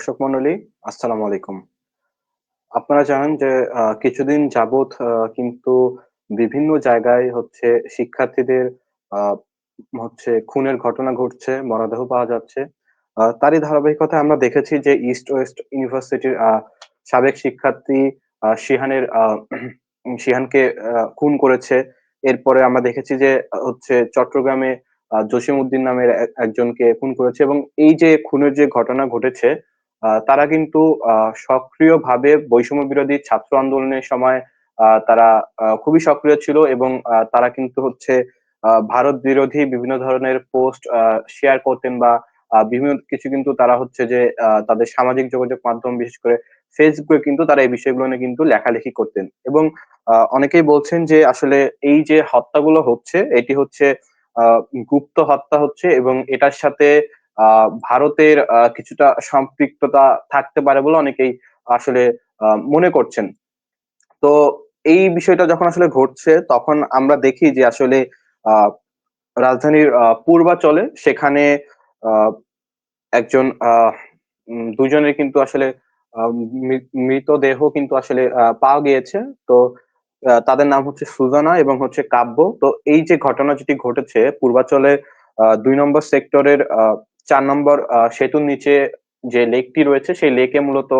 দর্শক মন্ডলী আসসালামু আলাইকুম। আপনারা জানেন যে কিছুদিন আহ, কিন্তু বিভিন্ন জায়গায় হচ্ছে শিক্ষার্থীদের হচ্ছে খুনের ঘটনা ঘটছে মরদেহ পাওয়া যাচ্ছে। তারই ধারাবাহিকতায় আমরা দেখেছি যে ইস্ট ওয়েস্ট ইউনিভার্সিটির সাবেক শিক্ষার্থী শিহানের শিহানকে খুন করেছে। এরপরে আমরা দেখেছি যে হচ্ছে চট্টগ্রামে জসিম উদ্দিন নামের একজনকে খুন করেছে এবং এই যে খুনের যে ঘটনা ঘটেছে তারা কিন্তু সক্রিয়ভাবে বৈষম্য বিরোধী ছাত্র আন্দোলনের সময় তারা খুবই সক্রিয় ছিল এবং তারা কিন্তু হচ্ছে ভারত বিরোধী বিভিন্ন ধরনের পোস্ট শেয়ার করতেন বা বিভিন্ন কিছু কিন্তু তারা হচ্ছে যে তাদের সামাজিক যোগাযোগ মাধ্যম, বিশেষ করে ফেসবুকে কিন্তু তারা এই বিষয়গুলো নিয়ে কিন্তু লেখালেখি করতেন। এবং অনেকেই বলছেন যে আসলে এই যে হত্যাগুলো হচ্ছে, এটি হচ্ছে গুপ্ত হত্যা হচ্ছে এবং এটার সাথে ভারতের কিছুটা সম্পৃক্ততা থাকতে পারে বলে অনেকেই আসলে মনে করছেন। তো এই বিষয়টা যখন আসলে ঘটছে, তখন আমরা দেখি যে আসলে রাজধানীর পূর্বাচলে সেখানে একজন দুজনের কিন্তু আসলে মৃতদেহ কিন্তু আসলে পাওয়া গিয়েছে। তো তাদের নাম হচ্ছে সুজানা এবং হচ্ছে কাব্য। তো এই যে ঘটনা যেটি ঘটেছে, পূর্বাচলে দুই নম্বর সেক্টরের চার নম্বর সেতুর নিচে যে লেকটি রয়েছে, সেই লেকে মূলত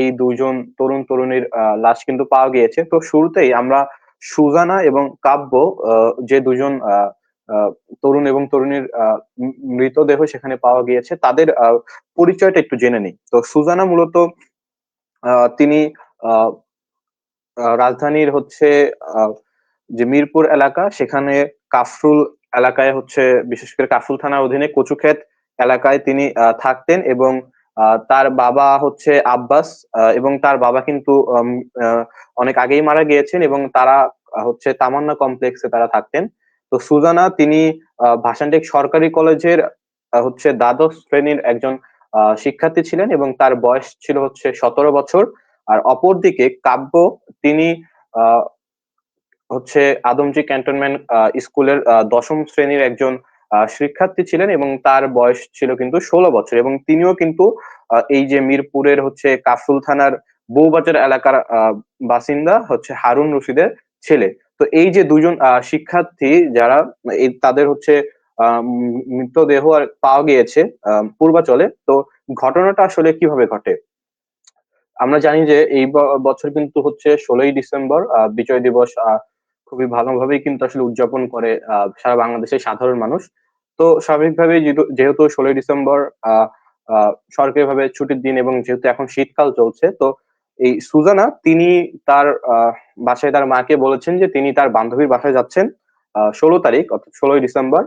এই দুজন তরুণ তরুণীর লাশ কিন্তু পাওয়া গিয়েছে। তো শুরুতেই আমরা সুজানা এবং কাব্য যে দুজন তরুণ এবং তরুণীর মৃতদেহ সেখানে পাওয়া গিয়েছে, তাদের পরিচয়টা একটু জেনে নিই। তো সুজানা মূলত তিনি রাজধানীর হচ্ছে যে মিরপুর এলাকা, সেখানে কাফরুল এলাকায় হচ্ছে বিশেষ করে কাফুল থানার অধীনে কচুক্ষেত এলাকায় তিনি থাকতেন এবং তার বাবা হচ্ছে আব্বাস এবং তার বাবা কিন্তু অনেক আগেই মারা গিয়েছেন এবং তারা হচ্ছে তামান্না কমপ্লেক্সে তারা থাকতেন। তো সুজানা তিনি আহ, ভাসানটেক সরকারি কলেজের হচ্ছে দ্বাদশ শ্রেণির একজন শিক্ষার্থী ছিলেন এবং তার বয়স ছিল হচ্ছে সতেরো বছর। আর অপরদিকে কাব্য তিনি হচ্ছে আদমজি ক্যান্টনমেন্ট স্কুলের দশম শ্রেণির একজন শিক্ষার্থী ছিলেন এবং তার বয়স ছিল কিন্তু ষোলো বছর এবং তিনিও কিন্তু এই যে মিরপুরের হচ্ছে কাফুল থানার বউবাজার এলাকার বাসিন্দা হচ্ছে হারুন রশিদের ছেলে। তো এই যে দুজন শিক্ষার্থী যারা তাদের হচ্ছে মৃতদেহ আর পাওয়া গিয়েছে পূর্বাচলে তো ঘটনাটা আসলে কীভাবে ঘটে? আমরা জানি যে এই বছর কিন্তু হচ্ছে ষোলোই ডিসেম্বর বিজয় দিবস আহ, খুবই ভালোভাবেই কিন্তু আসলে উদযাপন করে সারা বাংলাদেশের সাধারণ মানুষ। তো স্বাভাবিকভাবেই যেহেতু ষোলোই ডিসেম্বর সরকারিভাবে ছুটির দিন এবং যেহেতু এখন শীতকাল চলছে, তো এই সুজানা তিনি তার বাসায় তার মাকে বলেছেন যে তিনি তার বান্ধবীর বাসায় যাচ্ছেন ষোলো তারিখ, অর্থাৎ ষোলোই ডিসেম্বর।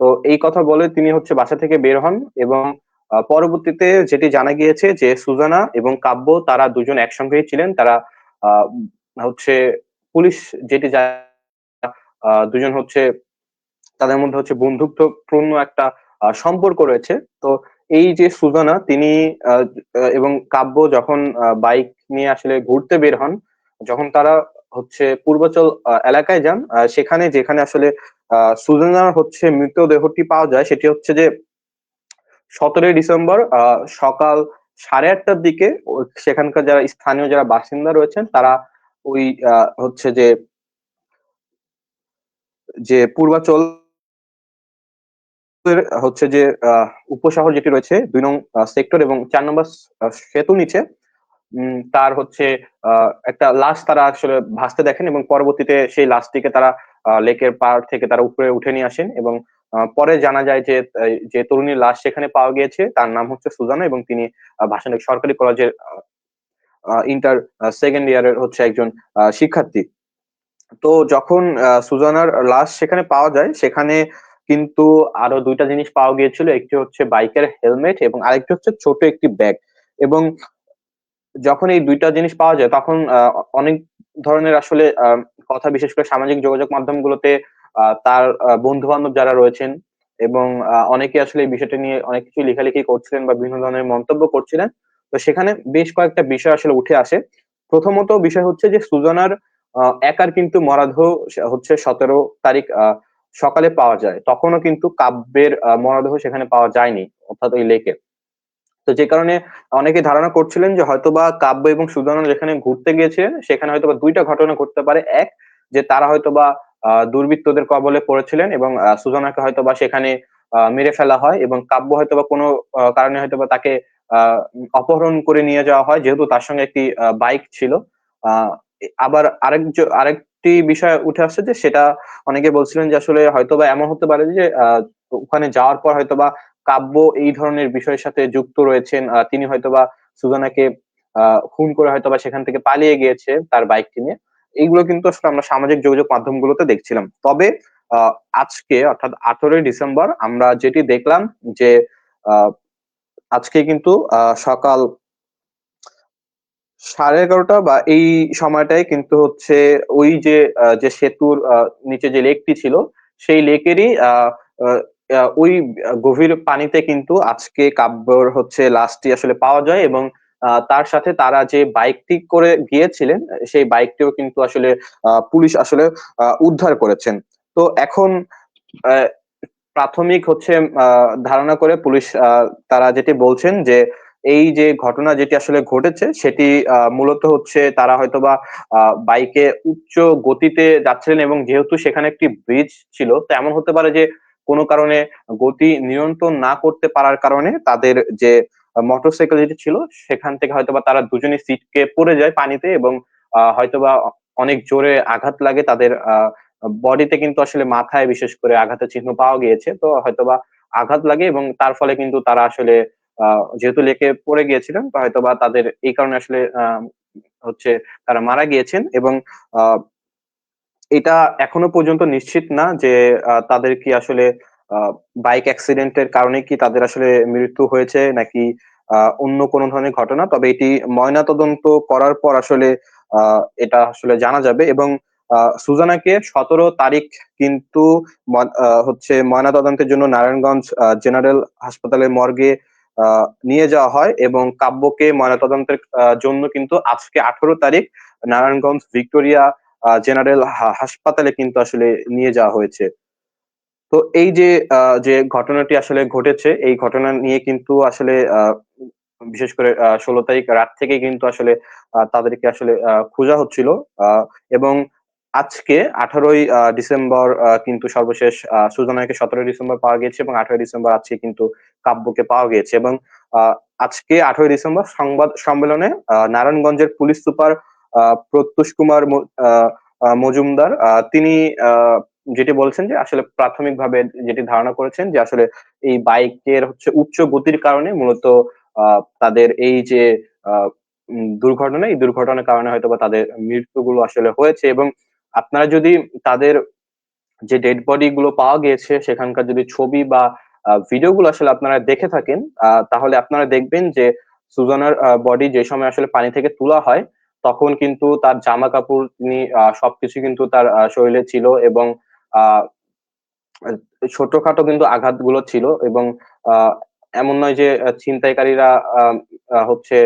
তো এই কথা বলে তিনি হচ্ছে বাসা থেকে বের হন এবং পরবর্তীতে যেটি জানা গিয়েছে যে সুজানা এবং কাব্য তারা দুজন একসঙ্গেই ছিলেন। তারা হচ্ছে পুলিশ যেটি আহ, দুজন হচ্ছে তাদের মধ্যে হচ্ছে বন্ধুত্বপূর্ণ একটা সম্পর্ক রয়েছে। তো এই যে সুজানা তিনি এবং কাব্য যখন বাইক নিয়ে আসলে ঘুরতে বের হন যখন তারা হচ্ছে পূর্বাচল এলাকায় যান সেখানে যেখানে আসলে সুজানার হচ্ছে মৃতদেহটি পাওয়া যায় সেটি হচ্ছে যে সতেরোই ডিসেম্বর সকাল সাড়ে আটটার দিকে সেখানকার যারা স্থানীয় যারা বাসিন্দা রয়েছেন তারা ওই হচ্ছে যে যে পূর্বাচল হচ্ছে যে উপশহর যেটি রয়েছে, দুই নং সেক্টর এবং চার নম্বর সেতু নিচে তার হচ্ছে একটা লাশ তারা আসলে ভাসতে দেখেন এবং পরবর্তীতে সেই লাশটিকে তারা লেকের পাড় থেকে তারা উপরে উঠে নিয়ে আসেন এবং পরে জানা যায় যে যে তরুণীর লাশ সেখানে পাওয়া গিয়েছে, তার নাম হচ্ছে সুজানা এবং তিনি ভাসানের সরকারি কলেজের ইন্টার সেকেন্ড ইয়ারের হচ্ছে একজন শিক্ষার্থী। তো যখন সুজানার লাশ সেখানে পাওয়া যায়, সেখানে কিন্তু আরও দুইটা জিনিস পাওয়া গিয়েছিল। একটি হচ্ছে বাইকের হেলমেট এবং আরেকটি হচ্ছে ছোট একটি ব্যাগ এবং যখন এই দুইটা জিনিস পাওয়া যায়, তখন অনেক ধরনের আসলে কথা, বিশেষ করে সামাজিক যোগাযোগ মাধ্যমগুলোতে তার বন্ধু বান্ধব যারা রয়েছেন এবং অনেকে আসলে এই বিষয়টা নিয়ে অনেক কিছু লেখালেখি করছিলেন বা বিভিন্ন ধরনের মন্তব্য করছিলেন। তো সেখানে বেশ কয়েকটা বিষয় আসলে উঠে আসে। প্রথমত বিষয় হচ্ছে যে সুজনার একার কিন্তু মরাদেহ হচ্ছে সতেরো তারিখ সকালে পাওয়া যায়। তখনও কিন্তু কাব্যের মরদেহ সেখানে পাওয়া যায়নি, অর্থাৎ ওই লেকে। তো যে কারণে অনেকে ধারণা করছিলেন যে হয়তোবা কাব্য এবং সুজানা যেখানে ঘুরতে গিয়েছিলেন সেখানে হয়তোবা দুইটা ঘটনা ঘটতে পারে। এক, যে তারা হয়তোবা দুর্বৃত্তদের কবলে পড়েছিলেন এবং সুজানাকে হয়তোবা সেখানে মেরে ফেলা হয় এবং কাব্য হয়তোবা কোনো কারণে হয়তোবা তাকে অপহরণ করে নিয়ে যাওয়া হয়। যেহেতু তার সঙ্গে একটি বাইক ছিল। আবার আরেকজ আরেকটি বিষয় উঠে আসছে যে সেটা অনেকে বলছিলেন যে আসলে হয়তোবা এমন হতে পারে যে ওখানে যাওয়ার পর হয়তোবা কাব্য এই ধরনের বিষয়ের সাথে যুক্ত রয়েছেন। তিনি হয়তোবা সুজানাকে খুন করে হয়তোবা সেখান থেকে পালিয়ে গিয়েছে তার বাইকটি নিয়ে। এইগুলো কিন্তু আসলে আমরা সামাজিক যোগাযোগ মাধ্যমগুলোতে দেখছিলাম। তবে আজকে অর্থাৎ ১৮ ই ডিসেম্বর আমরা যেটি দেখলাম যে আজকে কিন্তু সকাল ১১:৩০ বা এই সময়টায় কিন্তু হচ্ছে ওই যে যে সেতুর নিচে যে লেকটি ছিল, সেই লেকেরই ওই গভীর পানিতে কিন্তু আজকে কাব্যর হচ্ছে লাশটি আসলে পাওয়া যায় এবং তার সাথে তারা যে বাইকটি করে গিয়েছিলেন, সেই বাইকটিও কিন্তু আসলে পুলিশ আসলে উদ্ধার করেছেন। তো এখন প্রাথমিক হচ্ছে ধারণা করে পুলিশ তারা যেটি বলছেন যে, এই যে ঘটনা যেটি আসলে ঘটেছে সেটি মূলত হচ্ছে তারা হয়তোবা বাইকে উচ্চ গতিতে যাচ্ছিলেন এবং যেহেতু সেখানে একটি ব্রিজ ছিল, তো এমন হতে পারে যে কোনো কারণে গতি নিয়ন্ত্রণ না করতে পারার কারণে তাদের যে মোটরসাইকেল যেটি ছিল সেখান থেকে হয়তোবা তারা দুজনেই ছিটকে পড়ে যায় পানিতে এবং হয়তোবা অনেক জোরে আঘাত লাগে তাদের আ বডিতে কিন্তু আসলে মাথায় বিশেষ করে আঘাতের চিহ্ন পাওয়া গিয়েছে। তো হয়তোবা আঘাত লাগে এবং তার ফলে কিন্তু তারা আসলে যেহেতু লেকে পড়ে গিয়েছিলেন হয়তোবা তাদের এই কারণে আসলে হচ্ছে তারা মারা গিয়েছেন এবং এটা এখনও পর্যন্ত নিশ্চিত না যে তাদের কি আসলে বাইক অ্যাক্সিডেন্ট এর কারণে কি তাদের আসলে মৃত্যু হয়েছে নাকি অন্য কোনো ধরনের ঘটনা। তবে এটি ময়নাতদন্ত করার পর আসলে এটা আসলে জানা যাবে এবং সুজানাকে ১৭ তারিখ কিন্তু হচ্ছে ময়নাতদন্তের জন্য নারায়ণগঞ্জ জেনারেল হাসপাতালের মর্গে নিয়ে যাওয়া হয় এবং কাব্যকে ময়নাতদন্তের জন্য কিন্তু আজকে ১৮ তারিখ নারায়ণগঞ্জ ভিক্টোরিয়া জেনারেল হাসপাতালে কিন্তু আসলে নিয়ে যাওয়া হয়েছে। তো এই যে যে ঘটনাটি আসলে ঘটেছে, এই ঘটনা নিয়ে কিন্তু আসলে বিশেষ করে ১৬ তারিখ রাত থেকেই কিন্তু আসলে তাদেরকে আসলে খোঁজা হচ্ছিল। এবং আজকে ১৮ ই ডিসেম্বর কিন্তু সর্বশেষ সুজানাকে ১৭ ডিসেম্বর পাওয়া গিয়েছে এবং ১৮ ডিসেম্বর আজকে কিন্তু কাব্যকে পাওয়া গিয়েছে এবং আজকে ১৮ ডিসেম্বর সংবাদ সম্মেলনে নারায়ণগঞ্জের পুলিশ সুপার প্রত্যুষ কুমার মজুমদার তিনি যেটি বলছেন যে আসলে প্রাথমিকভাবে যেটি ধারণা করেছেন যে আসলে এই বাইকের হচ্ছে উচ্চ গতির কারণে মূলত তাদের এই যে দুর্ঘটনা, এই দুর্ঘটনার কারণে হয়তোবা তাদের মৃত্যুগুলো আসলে হয়েছে এবং আপনারা যদি তাদের যে ডেড বডি গুলো পাওয়া গিয়েছে সেখানকার যদি ছবি বা ভিডিও গুলো আসলে আপনারা দেখে থাকেন, তাহলে আপনারা দেখবেন যে সুজানার বডি যে সময় আসলে পানি থেকে তোলা হয়, তখন কিন্তু তার জামা-কাপড় তিনি আ সবকিছু কিন্তু তার শরীরে ছিল এবং ছোটখাটো কিন্তু আঘাতগুলো ছিল এবং এমন নয় যে ছিনতাইকারীরা হচ্ছে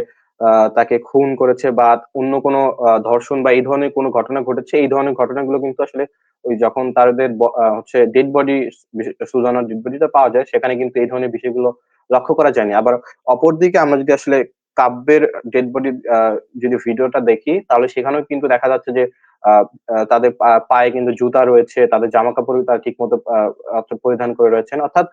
তাকে খুন করেছে বা অন্য কোনো ধর্ষণ বা এই ধরনের কোনো ঘটনা ঘটেছে। এই ধরনের ঘটনাগুলো কিন্তু আসলে ওই যখন তাদের হচ্ছে ডেড বডি সুজানার ডেড বডিটা পাওয়া যায় সেখানে কিন্তু এই ধরনের বিষয়গুলো লক্ষ্য করা যায়নি। আবার অপরদিকে আমরা যদি আসলে কাব্যের ডেড বডি যদি ভিডিওটা দেখি তাহলে সেখানেও কিন্তু দেখা যাচ্ছে যে তাদের পায়ে কিন্তু জুতা রয়েছে, তাদের জামা কাপড় তারা ঠিক মতো পরিধান করে রয়েছেন। অর্থাৎ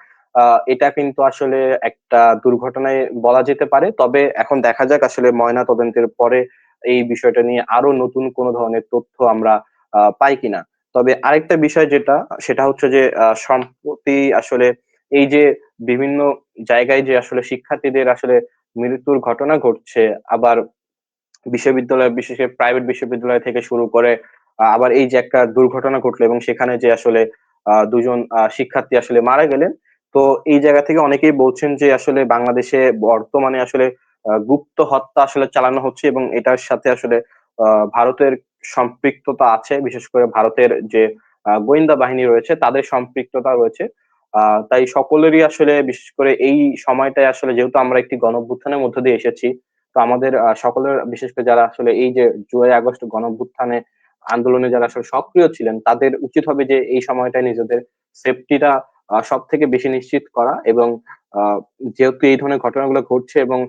এটা কিন্তু আসলে একটা দুর্ঘটনায় বলা যেতে পারে। তবে এখন দেখা যাক আসলে ময়না তদন্তের পরে এই বিষয়টা নিয়ে আরও নতুন কোন ধরনের তথ্য আমরা পাই কিনা। তবে আরেকটা বিষয় যেটা সেটা হচ্ছে যে সম্প্রতি আসলে এই যে বিভিন্ন জায়গায় যে আসলে শিক্ষার্থীদের আসলে মৃত্যুর ঘটনা ঘটছে, আবার বিশ্ববিদ্যালয় বিশেষ করে প্রাইভেট বিশ্ববিদ্যালয় থেকে শুরু করে আবার এই যে একটা দুর্ঘটনা ঘটলো এবং সেখানে যে আসলে আ ২ জন শিক্ষার্থী আসলে মারা গেলেন। তো এই জায়গা থেকে অনেকেই বলছেন যে আসলে বাংলাদেশে বর্তমানে আসলে গুপ্ত হত্যা আসলে চালানো হচ্ছে এবং এটার সাথে আসলে ভারতের সম্পৃক্ততা আছে। বিশেষ করে ভারতের যে গোয়েন্দা বাহিনী রয়েছে তাদের সম্পৃক্ততা রয়েছে। তাই সকলেরই আসলে বিশেষ করে এই সময়টায় আসলে যেহেতু আমরা একটি গণঅভ্যুত্থানের মধ্য দিয়ে এসেছি, তো আমাদের সকলের বিশেষ করে যারা আসলে এই যে জুলাই আগস্ট গণঅভ্যুত্থানে আন্দোলনে যারা আসলে সক্রিয় ছিলেন, তাদের উচিত হবে যে এই সময়টায় নিজেদের সেফটিটা আ সবথেকে বেশি নিশ্চিত করা এবং যেহেতু এই ধরনের ঘটনাগুলো ঘটছে এবং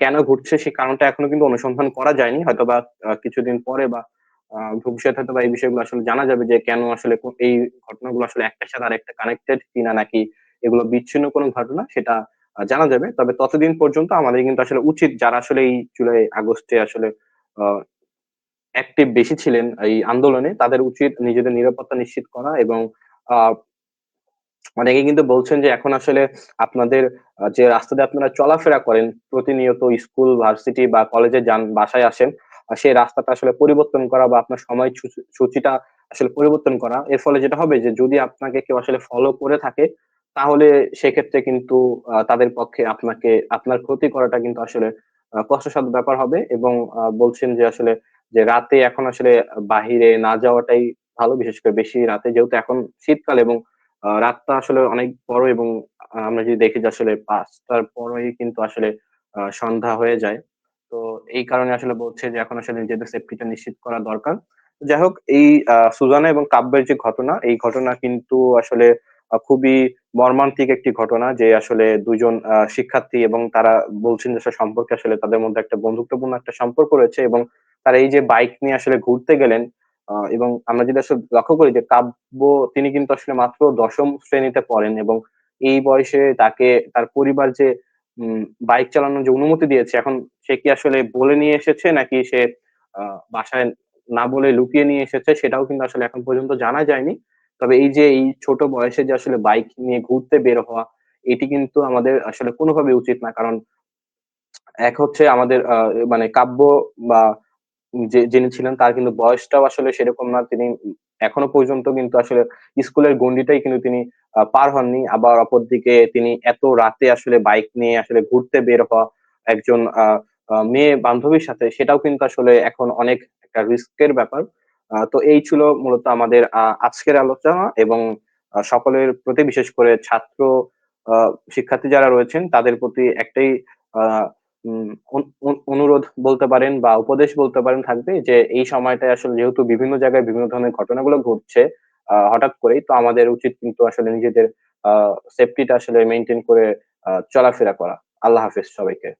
কেন ঘটছে সে কারণটা এখনও কিন্তু অনুসন্ধান করা যায়নি। হয়তোবা আ কিছুদিন পরে বা আ হয়তো বা এই বিষয়গুলো আসলে জানা যাবে যে কেন আসলে এই ঘটনাগুলো আসলে একটার সাথে আরেকটা কানেক্টেড কিনা নাকি এগুলো বিচ্ছিন্ন কোনো ঘটনা সেটা জানা যাবে। তবে ততদিন পর্যন্ত আমাদের কিন্তু আসলে উচিত যারা আসলে এই জুলাই, আগস্টে আসলে অ্যাক্টিভ বেশি ছিলেন এই আন্দোলনে, তাদের উচিত নিজেদের নিরাপত্তা নিশ্চিত করা এবং অনেকে কিন্তু বলছেন যে এখন আসলে আপনাদের যে রাস্তা দিয়ে আপনারা চলাফেরা করেন, প্রতিনিয়ত স্কুল, ভার্সিটি বা কলেজে যান, বাসায় আসেন, সেই রাস্তাটা আসলে পরিবর্তন করা বা আপনার সময় সূচিটা আসলে পরিবর্তন করা। এর ফলে যেটা হবে যে যদি আপনাকে কেউ আসলে ফলো করে থাকে, তাহলে সেক্ষেত্রে কিন্তু তাদের পক্ষে আপনাকে আপনার ক্ষতি করাটা কিন্তু আসলে কষ্টসাধ্য ব্যাপার হবে এবং বলছেন যে আসলে যে রাতে এখন আসলে বাহিরে না যাওয়াটাই ভালো। বিশেষ করে বেশি রাতে যেহেতু এখন শীতকাল এবং রাতটা আসলে অনেক বড় এবং আমরা যদি দেখি যে আসলে ৫ঃ০০ র পরেই কিন্তু আসলে সন্ধ্যা হয়ে যায়। তো এই কারণে আসলে বলছে যে এখন আসলে নিজেদের সেফটিটা নিশ্চিত করা দরকার। যাই হোক এই সুজানা এবং কাব্যের যে ঘটনা, এই ঘটনা কিন্তু আসলে খুবই মর্মান্তিক একটি ঘটনা যে আসলে ২ জন শিক্ষার্থী এবং তারা বলছেন যে সম্পর্কে আসলে তাদের মধ্যে একটা বন্ধুত্বপূর্ণ একটা সম্পর্ক রয়েছে এবং তারা এই যে বাইক নিয়ে আসলে ঘুরতে গেলেন এবং আমরা যদি আসলে লক্ষ্য করি যে কাব্য তিনি কিন্তু আসলে মাত্র ১০ম শ্রেণীতে পড়েন এবং এই বয়সে তাকে তার পরিবার যে বাইক চালানোর যে অনুমতি দিয়েছে এখন সে কি আসলে বলে নিয়ে এসেছে নাকি সে বাসায় না বলে লুকিয়ে নিয়ে এসেছে সেটাও কিন্তু আসলে এখন পর্যন্ত জানা যায়নি। তবে এই যে এই ছোট বয়সে যে আসলে বাইক নিয়ে ঘুরতে বের হওয়া, এটি কিন্তু আমাদের আসলে কোনোভাবে উচিত না। কারণ এক হচ্ছে আমাদের মানে কাব্য বা যিনি ছিলেন তার কিন্তু বয়সটাও আসলে সেরকম না। তিনি এখনও পর্যন্ত কিন্তু আসলে স্কুলের গণ্ডিটাই কিন্তু তিনি পার হননি। আবার অপরদিকে তিনি এত রাতে আসলে বাইক নিয়ে আসলে ঘুরতে বের হওয়া একজন মেয়ে বান্ধবীর সাথে, সেটাও কিন্তু আসলে এখন অনেক একটা রিস্কের ব্যাপার। তো এই ছিল মূলত আমাদের আজকের আলোচনা এবং সকলের প্রতি বিশেষ করে ছাত্র শিক্ষার্থী যারা রয়েছেন তাদের প্রতি একটাই অনুরোধ বলতে পারেন বা উপদেশ বলতে পারেন থাকবে যে এই সময়টায় আসলে যেহেতু বিভিন্ন জায়গায় বিভিন্ন ধরনের ঘটনাগুলো ঘটছে হঠাৎ করেই তো আমাদের উচিত কিন্তু আসলে নিজেদের সেফটিটা আসলে মেইনটেইন করে চলাফেরা করা। আল্লাহ হাফেজ সবাইকে।